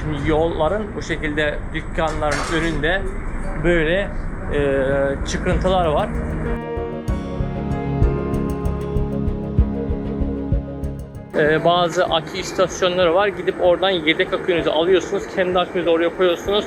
Şimdi yolların bu şekilde dükkanların önünde böyle e, çıkıntılar var. E, bazı akü istasyonları var. Gidip oradan yedek akünüzü alıyorsunuz. Kendi akünüzü oraya koyuyorsunuz.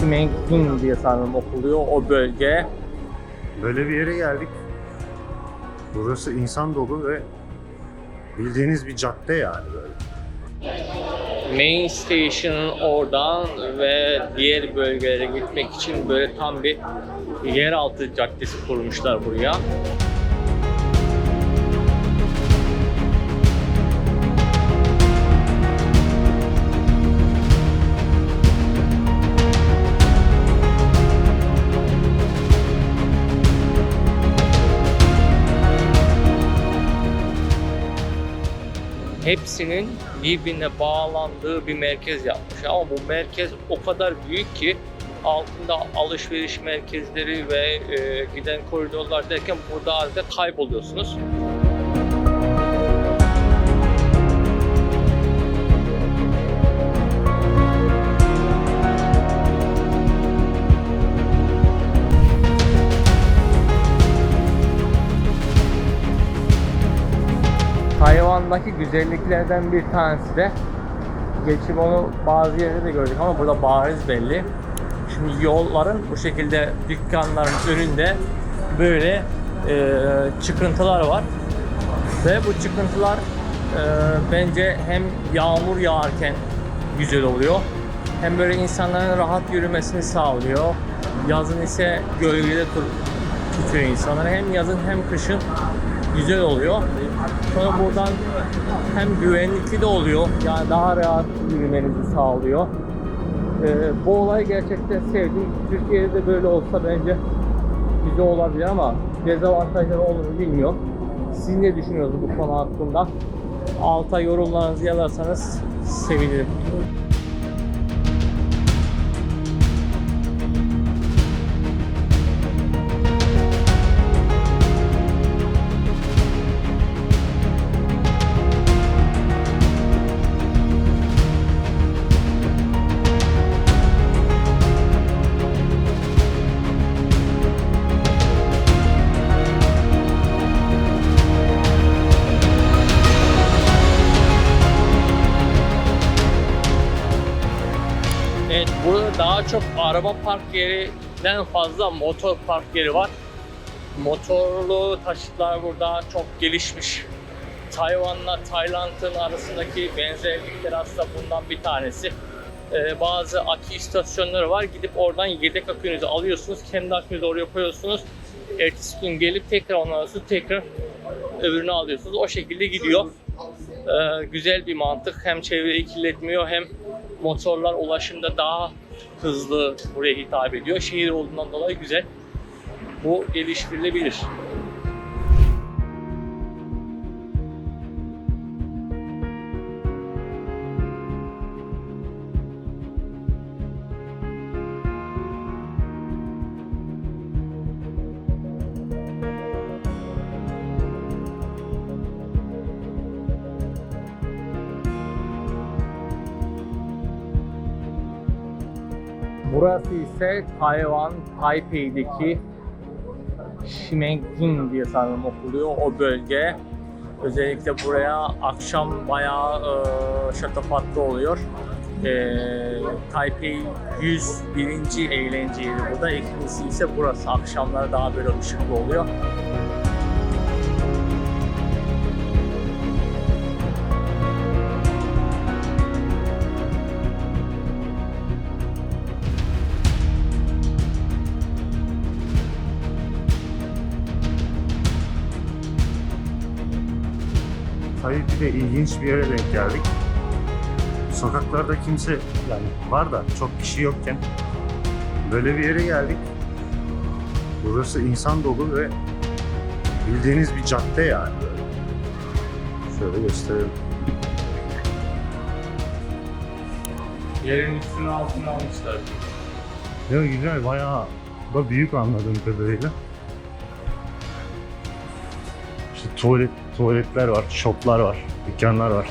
Şimengin diye sanırım okuluyor o bölge. Böyle bir yere geldik. Burası insan dolu ve bildiğiniz bir cadde yani böyle. Main Station'ın oradan ve diğer bölgelere gitmek için böyle tam bir yeraltı caddesi kurmuşlar buraya. Hepsinin birbirine bağlandığı bir merkez yapmış. Ama bu merkez o kadar büyük ki altında alışveriş merkezleri ve e, giden koridorlar derken burada halde kayboluyorsunuz. Tayvan'daki güzelliklerden bir tanesi de geçip onu bazı yerde de gördük ama burada bariz belli. Şimdi yolların bu şekilde dükkanların önünde böyle e, çıkıntılar var. Ve bu çıkıntılar e, bence hem yağmur yağarken güzel oluyor. Hem böyle insanların rahat yürümesini sağlıyor. Yazın ise gölgede tutuyor insanları. Hem yazın hem kışın güzel oluyor. Sonra buradan hem güvenlikli de oluyor. Yani daha rahat yürümenizi sağlıyor. Ee, bu olayı gerçekten sevdim. Türkiye'de de böyle olsa bence güzel olabilir ama dezavantajları olur mu bilmiyorum. Siz ne düşünüyorsunuz bu konu hakkında? Alta yorumlarınızı yazarsanız sevinirim. Daha çok araba park yerinden fazla motor park yeri var. Motorlu taşıtlar burada çok gelişmiş. Tayvan'la Tayland'ın arasındaki benzerlikler aslında bundan bir tanesi. Ee, bazı akü istasyonları var. Gidip oradan yedek akünüzü alıyorsunuz. Kendi akünüzü oraya koyuyorsunuz. Ertesi gün gelip tekrar ondan sonra tekrar öbürünü alıyorsunuz. O şekilde gidiyor. Ee, güzel bir mantık. Hem çevreyi kirletmiyor hem motorlar ulaşımda daha hızlı buraya hitap ediyor. Şehir olduğundan dolayı güzel. Bu geliştirilebilir. Burası ise Tayvan, Taipei'deki Şimengin diye sanırım okuluyor o bölge. Özellikle buraya akşam bayağı e, şatafatlı oluyor. E, Taipei 101. eğlence yeri burada. İkincisi ise burası. Akşamlar daha böyle ışıklı oluyor. Tahiti'de ilginç bir yere denk geldik. Sokaklarda kimse yani var da çok kişi yokken böyle bir yere geldik. Burası insan dolu ve bildiğiniz bir cadde yani. Şöyle gösterelim. Yerin üstünü altına almışlar. Ya güzel bayağı da büyük anladığım kadarıyla. İşte tuvalet, tuvaletler var, shoplar var, dükkanlar var.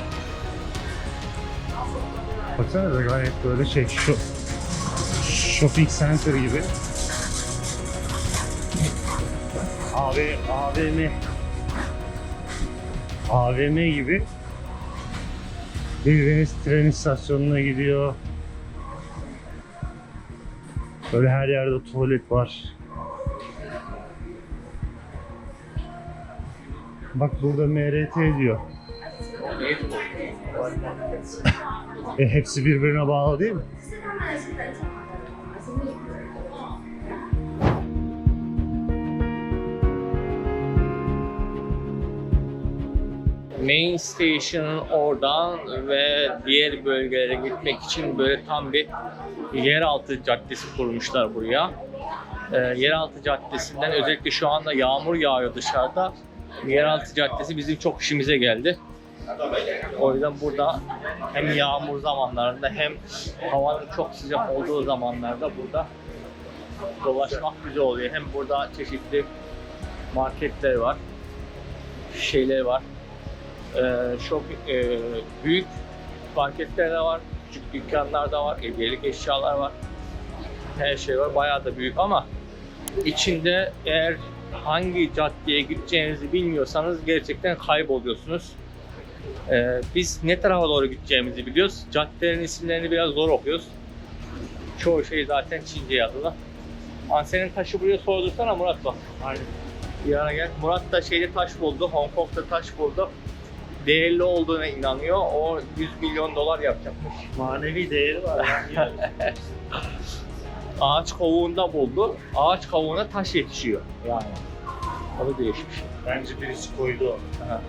Baksana da gayet böyle şey, şu shopping center gibi. AV, AVM AVM gibi bir tren istasyonuna gidiyor. Böyle her yerde tuvalet var. Bak burada MRT diyor. E, hepsi birbirine bağlı değil mi? Main Station'ın oradan ve diğer bölgelere gitmek için böyle tam bir yeraltı caddesi kurmuşlar buraya. Ee, yeraltı caddesinden özellikle şu anda yağmur yağıyor dışarıda. Yeraltı caddesi bizim çok işimize geldi. O yüzden burada hem yağmur zamanlarında hem havanın çok sıcak olduğu zamanlarda burada dolaşmak güzel oluyor. Hem burada çeşitli marketler var, şeyler var. Ee, çok e, büyük marketler de var, küçük dükkanlar da var, hediyelik eşyalar var. Her şey var, bayağı da büyük ama içinde eğer hangi caddeye gideceğinizi bilmiyorsanız gerçekten kayboluyorsunuz. Ee, biz ne tarafa doğru gideceğimizi biliyoruz. Caddelerin isimlerini biraz zor okuyoruz. Çoğu şey zaten Çince yazılı. Ansenin taşı buraya sordursana Murat bak. Aynen. Bir ara gel. Murat da şeyde taş buldu. Hong Kong'da taş buldu. Değerli olduğuna inanıyor. O 100 milyon dolar yapacakmış. Manevi değeri var. Ağaç kovuğunda buldu. Ağaç kovuğuna taş yetişiyor. Yani. O da değişmiş. Bence birisi koydu onu. Aha.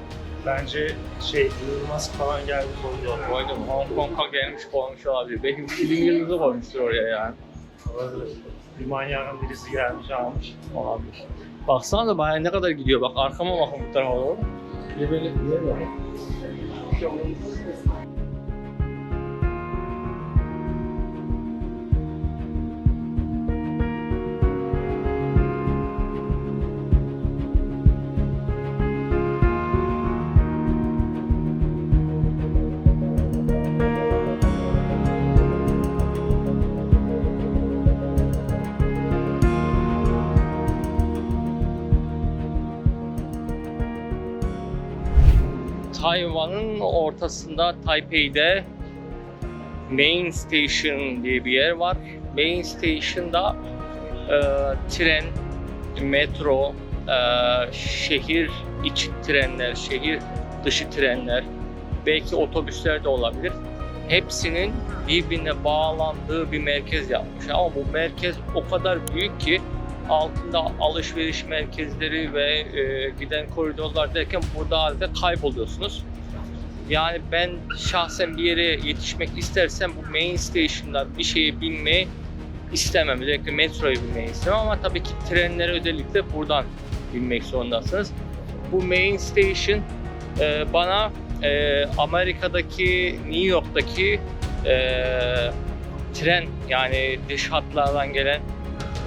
Bence şey Musk falan geldi koydu onu. Koydum. Hong Kong'a gelmiş koymuş olabilir. Belki film yıldızı koymuştur oraya yani. Olabilir. Bir manyağın birisi gelmiş almış. Olabilir. Baksana da bayağı ne kadar gidiyor. Bak arkama bakın bu tarafa doğru. Bir de böyle Tayvan'ın ortasında Taipei'de Main Station diye bir yer var. Main Station'da e, tren, metro, e, şehir içi trenler, şehir dışı trenler, belki otobüsler de olabilir. Hepsinin birbirine bağlandığı bir merkez yapmış. Ama bu merkez o kadar büyük ki altında alışveriş merkezleri ve e, giden koridorlar derken burada halde kayboluyorsunuz. Yani ben şahsen bir yere yetişmek istersem bu main station'da bir şeyi bilmeyi istemem. Özellikle metroyu bilmeyi istemem ama tabii ki trenleri özellikle buradan bilmek zorundasınız. Bu main station e, bana e, Amerika'daki, New York'taki e, tren yani dış hatlardan gelen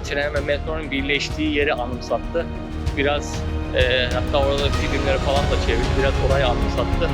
tren ve metronun birleştiği yeri anımsattı. Biraz e, hatta orada filmleri falan da çevirdi. Biraz orayı anımsattı.